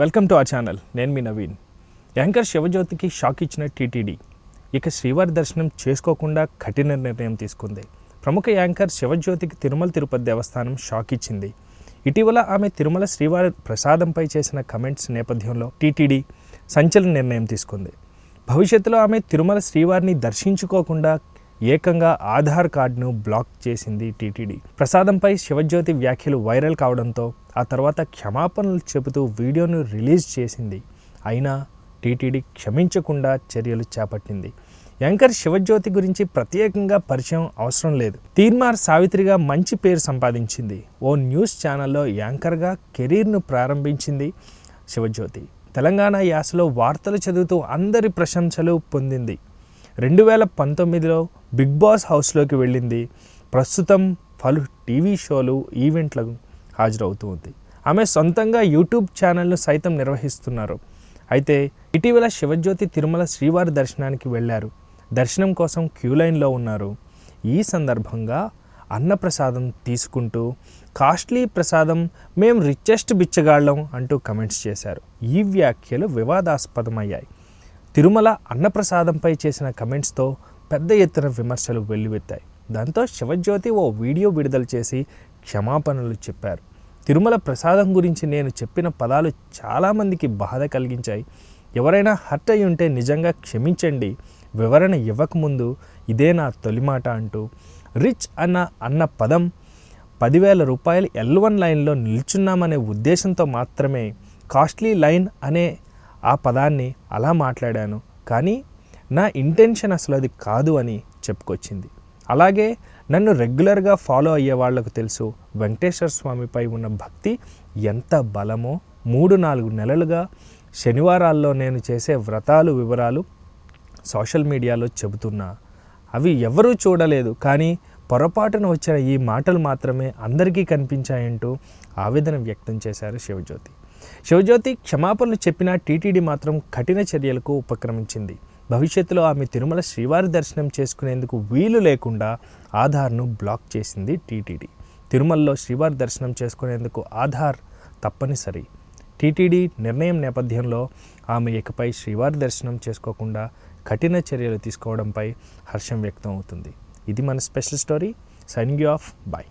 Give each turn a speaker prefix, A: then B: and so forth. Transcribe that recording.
A: Welcome to our channel నేను మీ Naveen. Anchor శివజ్యోతికి షాక్ ఇచ్చిన టీటీడీ. ఇక శ్రీవారి దర్శనం చేసుకోకుండా కఠిన నిర్ణయం తీసుకుంది. ప్రముఖ యాంకర్ శివజ్యోతికి తిరుమల తిరుపతి దేవస్థానం షాక్ ఇచ్చింది. ఇటీవల ఆమె తిరుమల శ్రీవారి ప్రసాదంపై చేసిన కమెంట్స్ నేపథ్యంలో టీటీడీ సంచలన నిర్ణయం తీసుకుంది. భవిష్యత్తులో ఆమె తిరుమల శ్రీవారిని దర్శించుకోకుండా ఏకంగా ఆధార్ కార్డును బ్లాక్ చేసింది టీటీడీ. ప్రసాదంపై శివజ్యోతి వ్యాఖ్యలు వైరల్ కావడంతో ఆ తర్వాత క్షమాపణలు చెబుతూ వీడియోను రిలీజ్ చేసింది. అయినా టీటీడీ క్షమించకుండా చర్యలు చేపట్టింది. యాంకర్ శివజ్యోతి గురించి ప్రత్యేకంగా పరిచయం అవసరం లేదు. తీర్మార్ సావిత్రిగా మంచి పేరు సంపాదించింది. ఓ న్యూస్ ఛానల్లో యాంకర్గా కెరీర్ను ప్రారంభించింది శివజ్యోతి. తెలంగాణ యాసలో వార్తలు చదువుతూ అందరి ప్రశంసలు పొందింది. రెండు వేల పంతొమ్మిదిలో బిగ్ బాస్ హౌస్లోకి వెళ్ళింది. ప్రస్తుతం పలు టీవీ షోలు ఈవెంట్లకు హాజరవుతూ ఉంది ఆమె సొంతంగా యూట్యూబ్ ఛానల్ను సైతం నిర్వహిస్తున్నారు. అయితే ఇటీవల శివజ్యోతి తిరుమల శ్రీవారి దర్శనానికి వెళ్ళారు. దర్శనం కోసం క్యూ లైన్లో ఉన్నారు. ఈ సందర్భంగా అన్నప్రసాదం తీసుకుంటూ కాస్ట్లీ ప్రసాదం మేం రిచెస్ట్ బిచ్చగాళ్ళం అంటూ కమెంట్స్ చేశారు. ఈ వ్యాఖ్యలు వివాదాస్పదమయ్యాయి. తిరుమల అన్నప్రసాదంపై చేసిన కమెంట్స్తో పెద్ద ఎత్తున విమర్శలు వెల్లువెత్తాయి. దాంతో శివజ్యోతి ఓ వీడియో విడుదల చేసి క్షమాపణలు చెప్పారు. తిరుమల ప్రసాదం గురించి నేను చెప్పిన పదాలు చాలామందికి బాధ కలిగించాయి. ఎవరైనా హర్ట్ అయి ఉంటే నిజంగా క్షమించండి. వివరణ ఇవ్వకముందు ఇదే నా తొలి మాట అంటూ రిచ్ అన్న అన్న పదం పదివేల రూపాయలు ఎల్ వన్ లైన్లో నిల్చున్నామనే ఉద్దేశంతో మాత్రమే కాస్ట్లీ లైన్ అనే ఆ పదాన్ని అలా మాట్లాడాను. కానీ నా ఇంటెన్షన్ అసలు అది కాదు అని చెప్పుకొచ్చింది. అలాగే నన్ను రెగ్యులర్గా ఫాలో అయ్యే వాళ్ళకు తెలుసు వెంకటేశ్వర స్వామిపై ఉన్న భక్తి ఎంత బలమో. మూడు నాలుగు నెలలుగా శనివారాల్లో నేను చేసే వ్రతాలు వివరాలు సోషల్ మీడియాలో చెబుతున్నా. అవి ఎవరూ చూడలేదు కానీ పొరపాటున వచ్చిన ఈ మాటలు మాత్రమే అందరికీ కనిపించాయంటూ ఆవేదన వ్యక్తం చేశారు శివజ్యోతి. శివజ్యోతి క్షమాపణలు చెప్పిన టీటీడీ మాత్రం కఠిన చర్యలకు ఉపక్రమించింది. భవిష్యత్తులో ఆమె తిరుమల శ్రీవారి దర్శనం చేసుకునేందుకు వీలు లేకుండా ఆధార్ను బ్లాక్ చేసింది టీటీడీ. తిరుమలలో శ్రీవారి దర్శనం చేసుకునేందుకు ఆధార్ తప్పనిసరి. టీటీడీ నిర్ణయం నేపథ్యంలో ఆమె ఇకపై శ్రీవారి దర్శనం చేసుకోకుండా కఠిన చర్యలు తీసుకోవడంపై హర్షం వ్యక్తం అవుతుంది. ఇది మన special story. Signing off. Bye